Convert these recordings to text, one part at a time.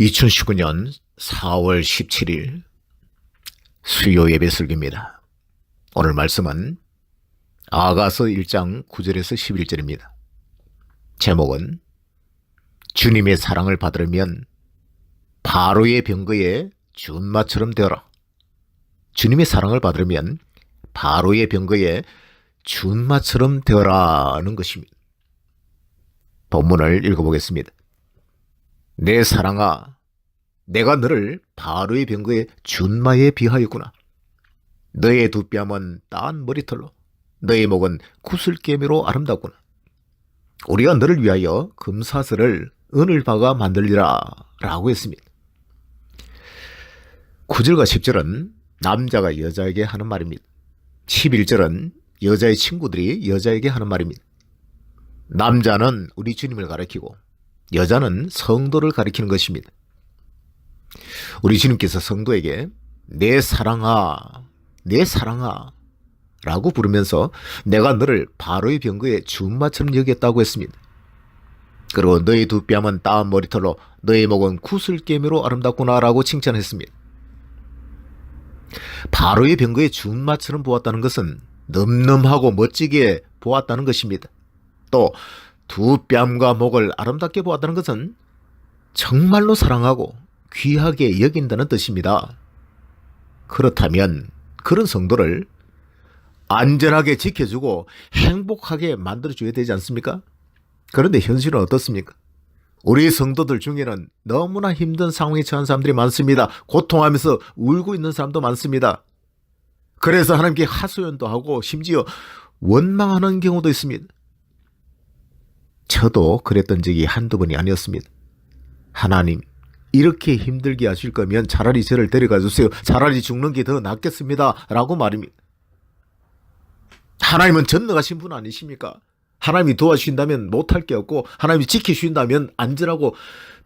2019년 4월 17일 수요 예배 설교입니다. 오늘 말씀은 아가서 1장 9절에서 11절입니다. 제목은 주님의 사랑을 받으려면 바로의 병거에 준마처럼 되어라. 주님의 사랑을 받으려면 바로의 병거에 준마처럼 되어라는 것입니다. 본문을 읽어보겠습니다. 내 사랑아, 내가 너를 바로의 병거에 준마에 비하였구나. 너의 두 뺨은 따은 머리털로, 너의 목은 구슬깨미로 아름답구나. 우리가 너를 위하여 금사슬을 은을 박아 만들리라 라고 했습니다. 9절과 10절은 남자가 여자에게 하는 말입니다. 11절은 여자의 친구들이 여자에게 하는 말입니다. 남자는 우리 주님을 가리키고 여자는 성도를 가리키는 것입니다. 우리 주님께서 성도에게 내 사랑아, 내 사랑아 라고 부르면서 내가 너를 바로의 병거에 준마처럼 여겼다고 했습니다. 그리고 너의 두 뺨은 따은 머리털로 너의 목은 구슬깨미로 아름답구나 라고 칭찬했습니다. 바로의 병거에 준마처럼 보았다는 것은 늠름하고 멋지게 보았다는 것입니다. 또 두 뺨과 목을 아름답게 보았다는 것은 정말로 사랑하고 귀하게 여긴다는 뜻입니다. 그렇다면 그런 성도를 안전하게 지켜주고 행복하게 만들어줘야 되지 않습니까? 그런데 현실은 어떻습니까? 우리 성도들 중에는 너무나 힘든 상황에 처한 사람들이 많습니다. 고통하면서 울고 있는 사람도 많습니다. 그래서 하나님께 하소연도 하고 심지어 원망하는 경우도 있습니다. 저도 그랬던 적이 한두 번이 아니었습니다. 하나님, 이렇게 힘들게 하실 거면 차라리 저를 데려가 주세요. 차라리 죽는 게 더 낫겠습니다. 라고 말입니다. 하나님은 전능하신 분 아니십니까? 하나님이 도와주신다면 못할 게 없고 하나님이 지켜주신다면 안전하고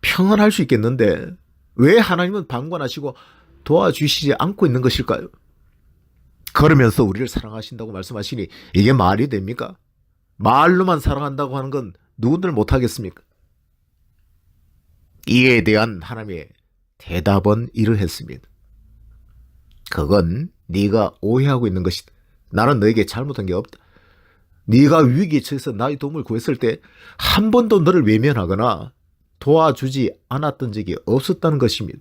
평안할 수 있겠는데 왜 하나님은 방관하시고 도와주시지 않고 있는 것일까요? 그러면서 우리를 사랑하신다고 말씀하시니 이게 말이 됩니까? 말로만 사랑한다고 하는 건 누군들 못하겠습니까? 이에 대한 하나님의 대답은 이러했습니다. 그건 네가 오해하고 있는 것이다. 나는 너에게 잘못한 게 없다. 네가 위기에 처해서 나의 도움을 구했을 때 한 번도 너를 외면하거나 도와주지 않았던 적이 없었다는 것입니다.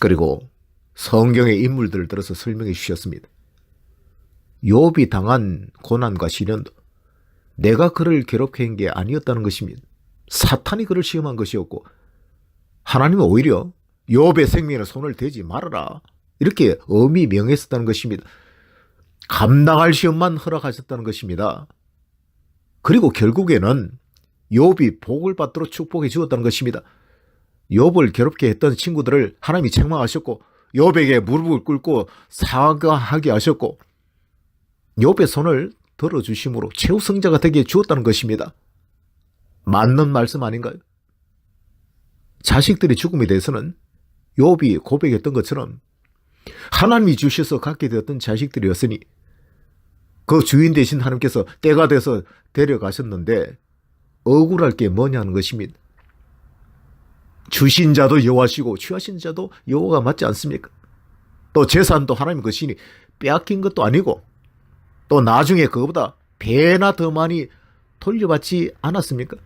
그리고 성경의 인물들을 들어서 설명해 주셨습니다. 욥이 당한 고난과 시련도 내가 그를 괴롭게 한 게 아니었다는 것입니다. 사탄이 그를 시험한 것이었고 하나님은 오히려 욥의 생명에 손을 대지 말아라 이렇게 엄히 명했었다는 것입니다. 감당할 시험만 허락하셨다는 것입니다. 그리고 결국에는 욥이 복을 받도록 축복해 주었다는 것입니다. 욥을 괴롭게 했던 친구들을 하나님이 책망하셨고 욥에게 무릎을 꿇고 사과하게 하셨고 욥의 손을 들어주심으로 최우성자가 되게 주었다는 것입니다. 맞는 말씀 아닌가요? 자식들의 죽음에 대해서는 욥이 고백했던 것처럼 하나님이 주셔서 갖게 되었던 자식들이었으니 그 주인 대신 하나님께서 때가 돼서 데려가셨는데 억울할 게 뭐냐는 것입니다. 주신 자도 여호와시고 취하신 자도 여호와가 맞지 않습니까? 또 재산도 하나님 것이니 빼앗긴 것도 아니고 또 나중에 그거보다 배나 더 많이 돌려받지 않았습니까?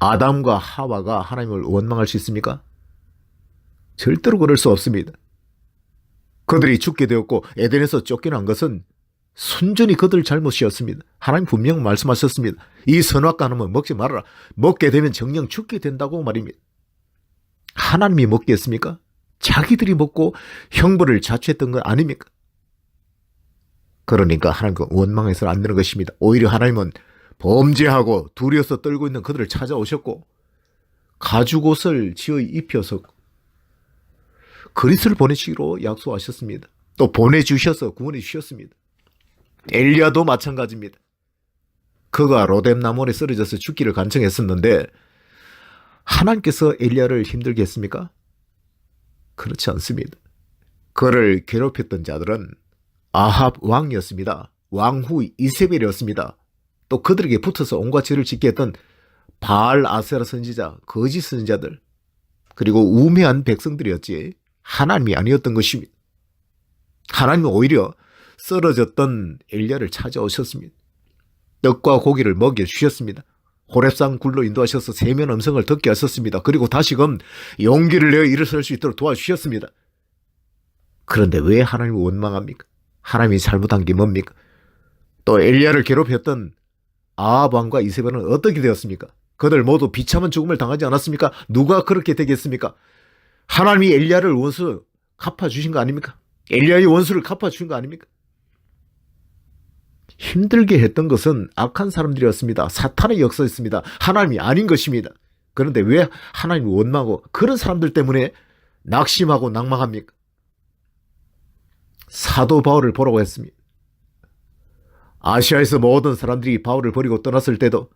아담과 하와가 하나님을 원망할 수 있습니까? 절대로 그럴 수 없습니다. 그들이 죽게 되었고 에덴에서 쫓겨난 것은 순전히 그들 잘못이었습니다. 하나님 분명 말씀하셨습니다. 이 선악과 하면 먹지 말아라. 먹게 되면 정령 죽게 된다고 말입니다. 하나님이 먹겠습니까? 자기들이 먹고 형벌을 자초했던 건 아닙니까? 그러니까 하나님과 원망해서는 안 되는 것입니다. 오히려 하나님은 범죄하고 두려워서 떨고 있는 그들을 찾아오셨고 가죽옷을 지어 입혀서 그리스를 보내시기로 약속하셨습니다. 또 보내주셔서 구원해 주셨습니다. 엘리야도 마찬가지입니다. 그가 로뎀나무에 쓰러져서 죽기를 간청했었는데 하나님께서 엘리야를 힘들게 했습니까? 그렇지 않습니다. 그를 괴롭혔던 자들은 아합 왕이었습니다. 왕후 이세벨이었습니다. 또 그들에게 붙어서 온갖 죄를 짓게 했던 바알 아세라 선지자, 거짓 선지자들, 그리고 우매한 백성들이었지 하나님이 아니었던 것입니다. 하나님은 오히려 쓰러졌던 엘리야를 찾아오셨습니다. 떡과 고기를 먹여 주셨습니다. 호랩산 굴로 인도하셔서 세면 음성을 듣게 하셨습니다. 그리고 다시금 용기를 내어 일어설 수 있도록 도와주셨습니다. 그런데 왜 하나님을 원망합니까? 하나님이 잘못한 게 뭡니까? 또 엘리야를 괴롭혔던 아합 왕과 이세벨은 어떻게 되었습니까? 그들 모두 비참한 죽음을 당하지 않았습니까? 누가 그렇게 되겠습니까? 하나님이 엘리야를 원수 갚아 주신 거 아닙니까? 엘리야의 원수를 갚아 주신 거 아닙니까? 힘들게 했던 것은 악한 사람들이었습니다. 사탄의 역사였습니다. 하나님이 아닌 것입니다. 그런데 왜 하나님을 원망하고 그런 사람들 때문에 낙심하고 낭망합니까? 사도 바울을 보라고 했습니다. 아시아에서 모든 사람들이 바울을 버리고 떠났을 때도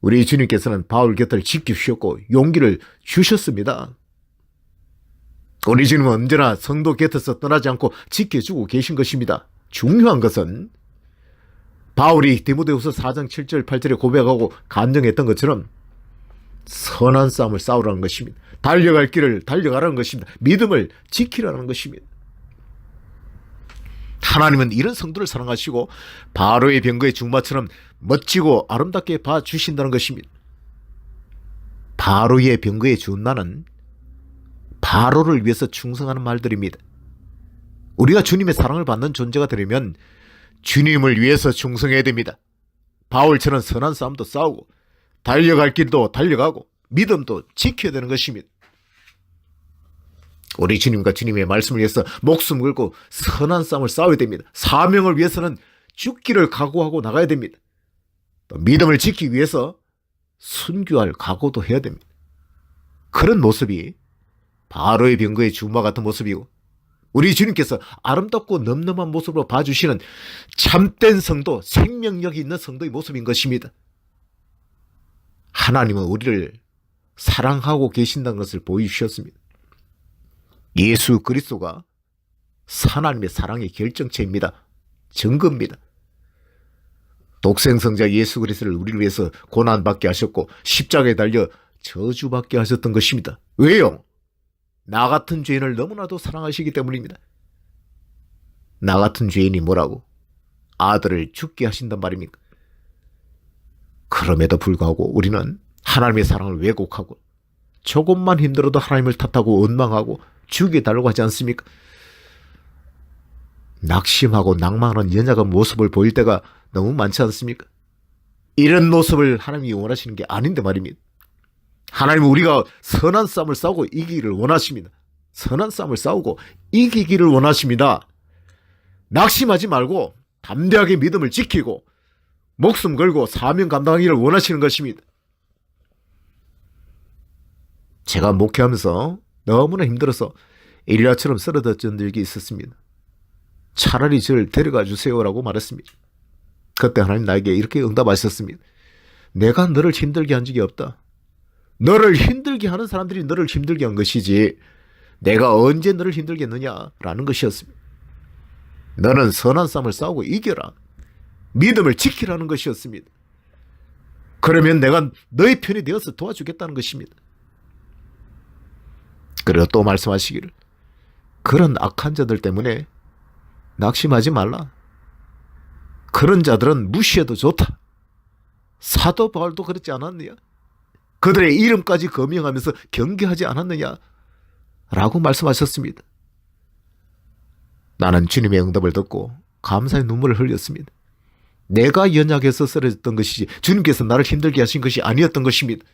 우리 주님께서는 바울 곁을 지키셨고 용기를 주셨습니다. 우리 주님은 언제나 성도 곁에서 떠나지 않고 지켜주고 계신 것입니다. 중요한 것은 바울이 디모데후서 4장 7절 8절에 고백하고 간증했던 것처럼 선한 싸움을 싸우라는 것입니다. 달려갈 길을 달려가라는 것입니다. 믿음을 지키라는 것입니다. 하나님은 이런 성도를 사랑하시고 바로의 병거의 중마처럼 멋지고 아름답게 봐주신다는 것입니다. 바로의 병거의 중마는 바로를 위해서 충성하는 말들입니다. 우리가 주님의 사랑을 받는 존재가 되려면 주님을 위해서 충성해야 됩니다. 바울처럼 선한 싸움도 싸우고 달려갈 길도 달려가고 믿음도 지켜야 되는 것입니다. 우리 주님과 주님의 말씀을 위해서 목숨 걸고 선한 싸움을 싸워야 됩니다. 사명을 위해서는 죽기를 각오하고 나가야 됩니다. 또 믿음을 지키기 위해서 순교할 각오도 해야 됩니다. 그런 모습이 바로의 병거의 주마 같은 모습이고 우리 주님께서 아름답고 넘넘한 모습으로 봐주시는 참된 성도, 생명력이 있는 성도의 모습인 것입니다. 하나님은 우리를 사랑하고 계신다는 것을 보여주셨습니다. 예수 그리스도가 하나님의 사랑의 결정체입니다. 증거입니다. 독생성자 예수 그리스도를 우리를 위해서 고난받게 하셨고 십자가에 달려 저주받게 하셨던 것입니다. 왜요? 나 같은 죄인을 너무나도 사랑하시기 때문입니다. 나 같은 죄인이 뭐라고? 아들을 죽게 하신단 말입니까? 그럼에도 불구하고 우리는 하나님의 사랑을 왜곡하고 조금만 힘들어도 하나님을 탓하고 원망하고 죽여달라고 하지 않습니까? 낙심하고 낭만하는 연약한 모습을 보일 때가 너무 많지 않습니까? 이런 모습을 하나님이 원하시는 게 아닌데 말입니다. 하나님은 우리가 선한 싸움을 싸우고 이기기를 원하십니다. 선한 싸움을 싸우고 이기기를 원하십니다. 낙심하지 말고 담대하게 믿음을 지키고 목숨 걸고 사명 감당하기를 원하시는 것입니다. 제가 목회하면서 너무나 힘들어서 엘리야처럼 쓰러졌던 적이 있었습니다. 차라리 저를 데려가 주세요라고 말했습니다. 그때 하나님 나에게 이렇게 응답하셨습니다. 내가 너를 힘들게 한 적이 없다. 너를 힘들게 하는 사람들이 너를 힘들게 한 것이지 내가 언제 너를 힘들게 했느냐라는 것이었습니다. 너는 선한 싸움을 싸우고 이겨라. 믿음을 지키라는 것이었습니다. 그러면 내가 너의 편이 되어서 도와주겠다는 것입니다. 그리고 또 말씀하시기를 그런 악한 자들 때문에 낙심하지 말라. 그런 자들은 무시해도 좋다. 사도 바울도 그렇지 않았느냐? 그들의 이름까지 거명하면서 경계하지 않았느냐? 라고 말씀하셨습니다. 나는 주님의 응답을 듣고 감사의 눈물을 흘렸습니다. 내가 연약해서 쓰러졌던 것이지 주님께서 나를 힘들게 하신 것이 아니었던 것입니다.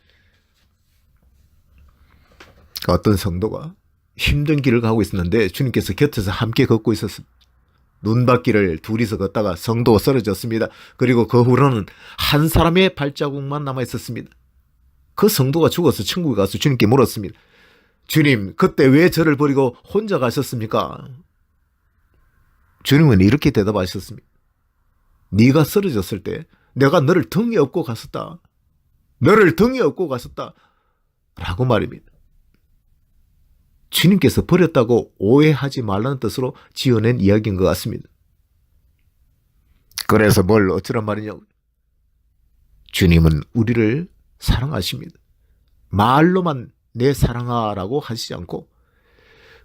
어떤 성도가 힘든 길을 가고 있었는데 주님께서 곁에서 함께 걷고 있었습니다. 눈밭길을 둘이서 걷다가 성도가 쓰러졌습니다. 그리고 그 후로는 한 사람의 발자국만 남아 있었습니다. 그 성도가 죽어서 천국에 가서 주님께 물었습니다. 주님, 그때 왜 저를 버리고 혼자 가셨습니까? 주님은 이렇게 대답하셨습니다. 네가 쓰러졌을 때 내가 너를 등에 업고 갔었다. 너를 등에 업고 갔었다. 라고 말입니다. 주님께서 버렸다고 오해하지 말라는 뜻으로 지어낸 이야기인 것 같습니다. 그래서 뭘 어쩌란 말이냐고. 주님은 우리를 사랑하십니다. 말로만 내 사랑하라고 하시지 않고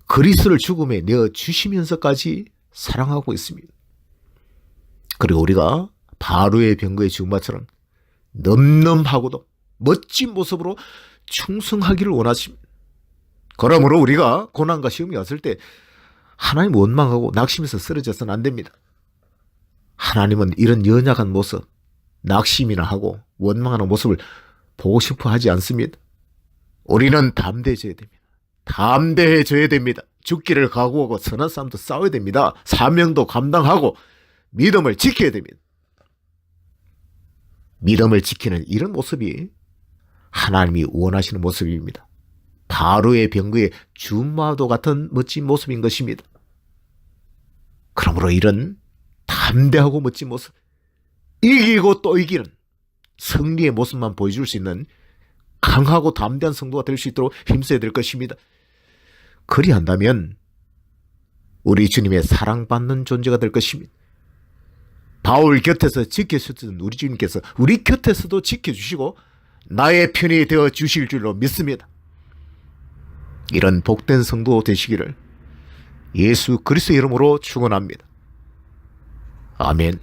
그리스를 죽음에 내어 주시면서까지 사랑하고 있습니다. 그리고 우리가 바로의 병거의 죽음처럼 넘넘하고도 멋진 모습으로 충성하기를 원하십니다. 그러므로 우리가 고난과 시험이 왔을 때 하나님 원망하고 낙심해서 쓰러져서는 안 됩니다. 하나님은 이런 연약한 모습, 낙심이나 하고 원망하는 모습을 보고 싶어 하지 않습니다. 우리는 담대해져야 됩니다. 담대해져야 됩니다. 죽기를 각오하고 선한 싸움도 싸워야 됩니다. 사명도 감당하고 믿음을 지켜야 됩니다. 믿음을 지키는 이런 모습이 하나님이 원하시는 모습입니다. 바로의 병거의 준마도 같은 멋진 모습인 것입니다. 그러므로 이런 담대하고 멋진 모습, 이기고 또 이기는 승리의 모습만 보여줄 수 있는 강하고 담대한 성도가 될 수 있도록 힘써야 될 것입니다. 그리한다면 우리 주님의 사랑받는 존재가 될 것입니다. 바울 곁에서 지켜주셨던 우리 주님께서 우리 곁에서도 지켜주시고 나의 편이 되어 주실 줄로 믿습니다. 이런 복된 성도 되시기를 예수 그리스도 이름으로 축원합니다. 아멘.